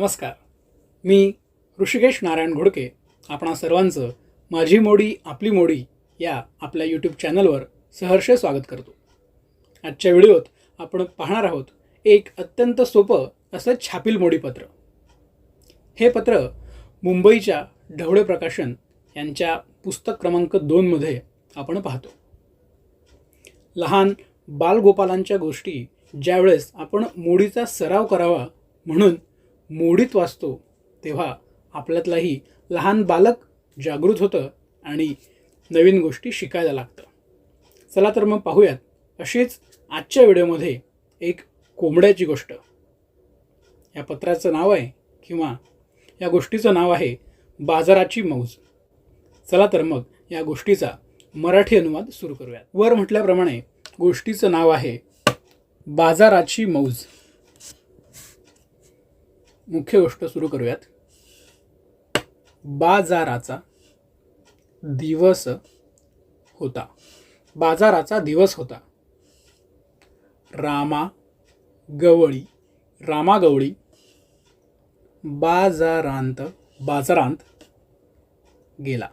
नमस्कार. मी ऋषिकेश नारायण घोडके आपणा सर्वांचं माझी मोडी आपली मोडी या आपल्या यूट्यूब चॅनलवर सहर्ष स्वागत करतो. आजच्या व्हिडिओत आपण पाहणार आहोत एक अत्यंत सोपं असं छापील मोडी पत्र. हे पत्र मुंबईच्या ढवळे प्रकाशन यांच्या पुस्तक क्रमांक दोनमध्ये आपण पाहतो. लहान बालगोपालांच्या गोष्टी ज्यावेळेस आपण मोडीचा सराव करावा म्हणून मोडीत वाचतो तेव्हा आपल्यातलाही लहान बालक जागृत होतं आणि नवीन गोष्टी शिकायला लागतं. चला तर मग पाहूयात अशीच आजच्या व्हिडिओमध्ये एक कोंबड्याची गोष्ट. या पत्राचं नाव आहे किंवा या गोष्टीचं नाव आहे बाजाराची मौज. चला तर मग या गोष्टीचा मराठी अनुवाद सुरू करूयात. वर म्हटल्याप्रमाणे गोष्टीचं नाव आहे बाजाराची मौज. मुख्य गोष्ट सुरू करूयात. बाजाराचा दिवस होता. बाजाराचा दिवस होता. रामा गवळी रामा गवळी बाजारांत बाजारांत गेला.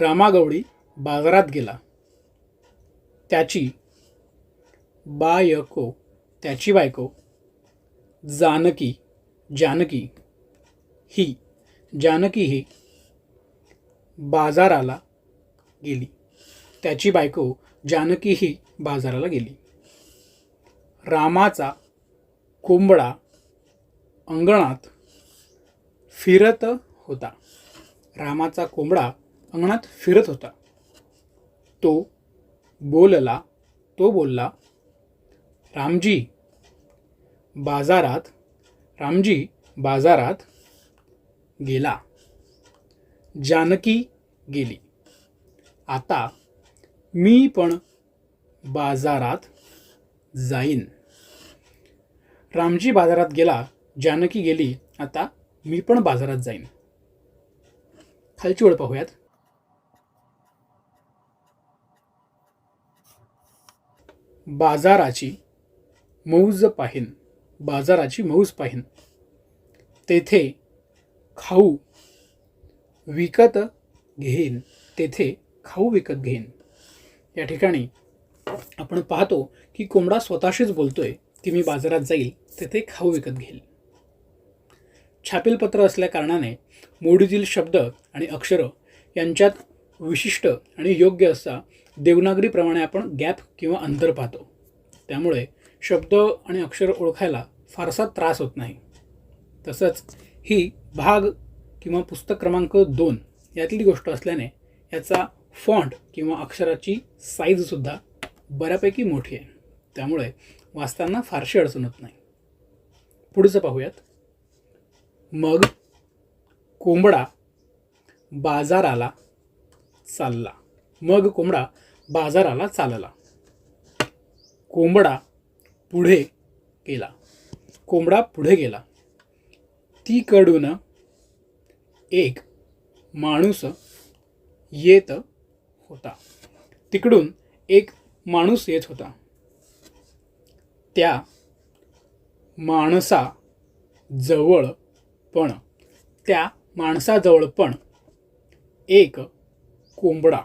रामा गवळी बाजारात गेला. त्याची बायको त्याची बायको जानकी जानकी ही जानकी ही बाजाराला गेली. त्याची बायको जानकी ही बाजाराला गेली. रामाचा कोंबडा अंगणात फिरत होता. रामाचा कोंबडा अंगणात फिरत होता. तो बोलला तो बोलला रामजी बाजारात रामजी बाजारात गेला. जानकी गेली. आता मी पण बाजारात जाईन. रामजी बाजारात गेला जानकी गेली आता मी पण बाजारात जाईन. खालची ओळ पाहूयात. बाजाराची मौज पाहीन. बाजाराची मौज पाहीन. तेथे खाऊ विकत घेईन. तेथे खाऊ विकत घेईन. या ठिकाणी आपण पाहतो की कोंबडा स्वतःशीच बोलतोय की मी बाजारात जाईल तेथे खाऊ विकत घेईल. छापील पत्र असल्या कारणाने मोडीतील शब्द आणि अक्षरं यांच्यात विशिष्ट आणि योग्य असा देवनागरीप्रमाणे आपण गॅप किंवा अंतर पाहतो. त्यामुळे शब्द आणि अक्षर ओळखायला फारसा त्रास होत नाही. तसंच ही भाग किंवा पुस्तक क्रमांक दोन यातली गोष्ट असल्याने याचा फॉन्ट किंवा अक्षराची साईजसुद्धा बऱ्यापैकी मोठी आहे. त्यामुळे वाचताना फारशी अडचण होत नाही. पुढचं पाहूयात. मग कोंबडा बाजाराला चालला. मग कोंबडा बाजाराला चालला. कोंबडा पुढे गेला. कोंबडा पुढे गेला. तीकडून एक माणूस येत होता. तिकडून एक माणूस येत होता. त्या माणसा जवळ पण त्या माणसाजवळ पण एक कोंबडा.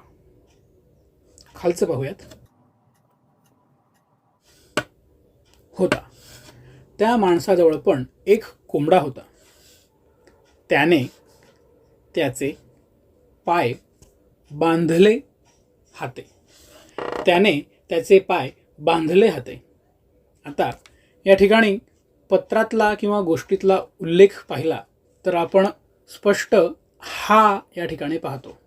खालचं पाहूयात होता. त्या माणसाजवळ पण एक कोंबडा होता. त्याने त्याचे पाय बांधले हाते. त्याने त्याचे पाय बांधले हाते. आता या ठिकाणी पत्रातला किंवा गोष्टीतला उल्लेख पाहिला तर आपण स्पष्ट हा या ठिकाणी पाहतो.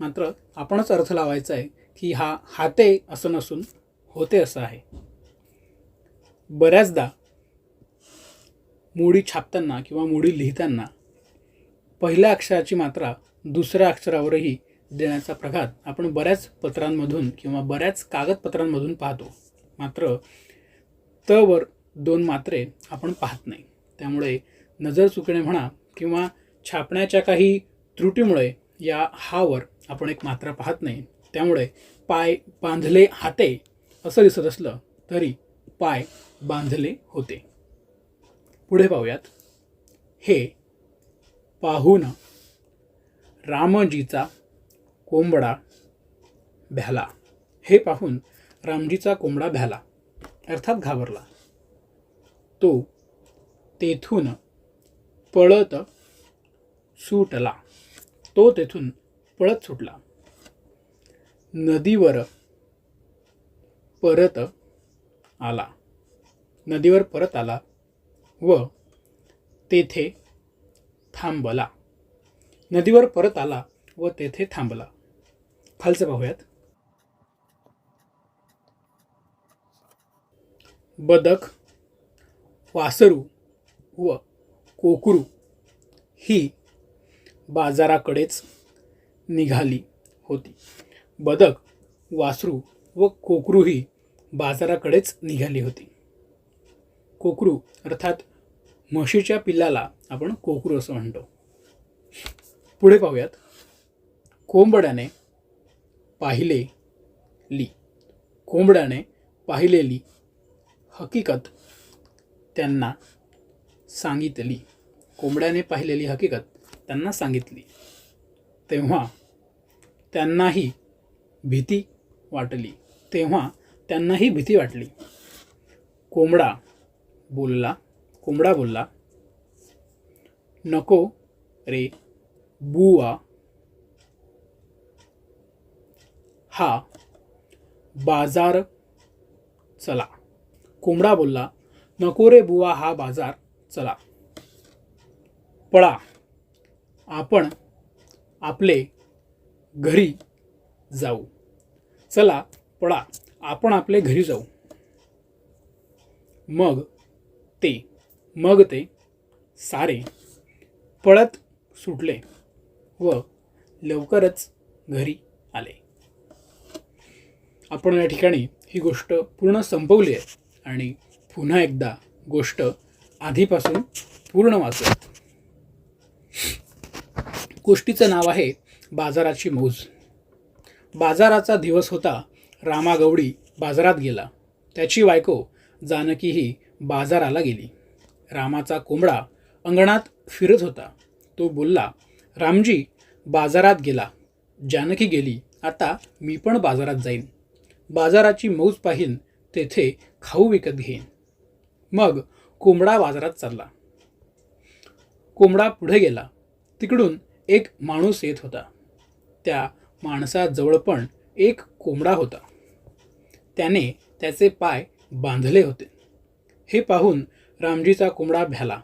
मात्र आपणच अर्थ लावायचा आहे की हा हाते असं नसून होते असं आहे. बऱ्याचदा मोडी छापताना किंवा मोडी लिहिताना पहिल्या अक्षराची मात्रा दुसऱ्या अक्षरावरही देण्याचा प्रघात आपण बऱ्याच पत्रांमधून किंवा बऱ्याच कागदपत्रांमधून पाहतो. मात्र त वर दोन मात्रे आपण पाहत नाही. त्यामुळे नजर चुकणे म्हणा किंवा छापण्याच्या काही त्रुटीमुळे या हावर आपण एक मात्रा पाहत नाही. त्यामुळे पाय बांधले हाते असं दिसत असलं तरी पाय बांधले होते. पुढे पाहूयात. हे पाहून रामजीचा कोंबडा भ्याला. हे पाहून रामजीचा कोंबडा भ्याला. अर्थात घाबरला. तो तेथून पळत सुटला. तो तेथून पळत सुटला. नदीवर परत आला. नदीवर परत आला व तेथे थांबला. नदीवर परत आला व तेथे थांबला. खालचं पाहूयात. बदक वासरू व कोकरू ही बाजाराकडेच निघाली होती. बदक वासरू व कोकरू ही बाजाराकडेच निघाली होती. कोकरू अर्थात म्हशीच्या पिल्लाला आपण कोकरू असं म्हणतो. पुढे पाहूयात. कोंबड्याने पाहिले ली कोंबड्याने पाहिलेली हकीकत त्यांना सांगितली. कोंबड्याने पाहिलेली हकीकत त्यांना सांगितली. तेव्हा त्यांनाही भीती वाटली. तेव्हा त्यांनाही भीती वाटली. कोंबडा बोलला कोंबडा बोलला नको रे बुवा. हा बाजार चला. कोंबडा बोलला नको रे बुवा हा बाजार चला. पळा. आपण आपले घरी जाऊ. चला पळा. आपण आपले घरी जाऊ. मग ते मग ते सारे पळत सुटले व लवकरच घरी आले. आपण या ठिकाणी ही गोष्ट पूर्ण संपवली आहे आणि पुन्हा एकदा गोष्ट आधीपासून पूर्ण वाचत गोष्टीचं नाव आहे बाजाराची मौज. बाजाराचा दिवस होता रामागवडी बाजारात गेला. त्याची बायको जानकीही बाजाराला गेली. रामाचा कोंबडा अंगणात फिरत होता. तो बोलला रामजी बाजारात गेला. जानकी गेली. आता मी पण बाजारात जाईन. बाजाराची मौज पाहीन तेथे खाऊ विकत घेईन. मग कोंबडा बाजारात चालला. कोंबडा पुढे गेला. तिकडून एक माणूस येत होता. त्या माणसाजवळ पण एक कोंबडा होता. त्याने त्याचे पाय बांधले होते. हे पाहून रामजीचा कोंबडा भ्याला.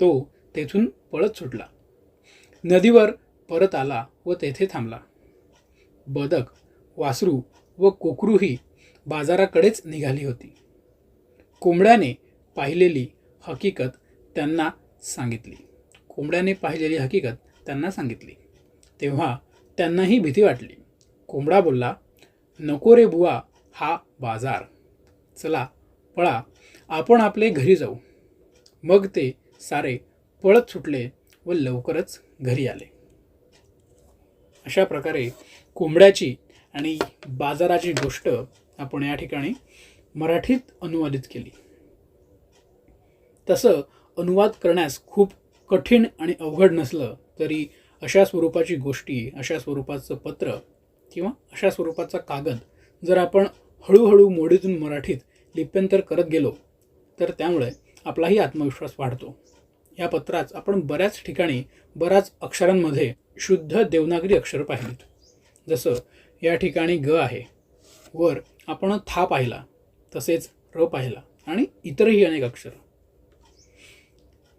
तो तेथून पळत सुटला. नदीवर परत आला व तेथे थांबला. बदक वासरू व कोकरूही बाजाराकडेच निघाली होती. कोंबड्याने पाहिलेली हकीकत त्यांना सांगितली. कोंबड्याने पाहिलेली हकीकत त्यांना सांगितली. तेव्हा त्यांनाही भीती वाटली. कोंबडा बोलला नको रे बुवा हा बाजार. चला पळा. आपण आपले घरी जाऊ. मग ते सारे पळत सुटले व लवकरच घरी आले. अशा प्रकारे कोंबड्याची आणि बाजाराची गोष्ट आपण या ठिकाणी मराठीत अनुवादित केली. तसं अनुवाद करण्यास खूप कठीण आणि अवघड नसलं तरी अशा स्वरूपाची गोष्टी अशा स्वरूपाचं पत्र किंवा अशा स्वरूपाचा कागद जर आपण हळूहळू मोडीतून मराठीत लिप्यंतर करत गेलो तर त्यामुळे आपलाही आत्मविश्वास वाढतो. या पत्रात आपण बऱ्याच ठिकाणी बऱ्याच अक्षरांमध्ये शुद्ध देवनागरी अक्षर पाहिलीत. जसं या ठिकाणी ग आहे. वर आपण था पाहिला तसेच र पाहिला आणि इतरही अनेक अक्षर.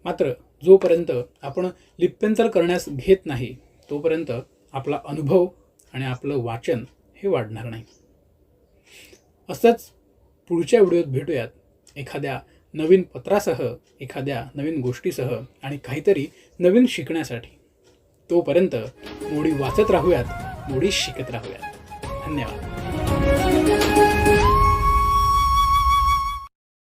मात्र जोपर्यंत आपण लिप्यंतर करण्यास घेत नाही तोपर्यंत आपला अनुभव आणि आपलं वाचन हे वाढणार नाही. असंच पुढच्या व्हिडिओत भेटूयात. एखाद्या नवीन पत्रासह एखाद्या नवीन गोष्टीसह आणि काहीतरी नवीन शिकण्यासाठी. तोपर्यंत मोडी वाचत राहूयात मोडी शिकत राहूयात. धन्यवाद.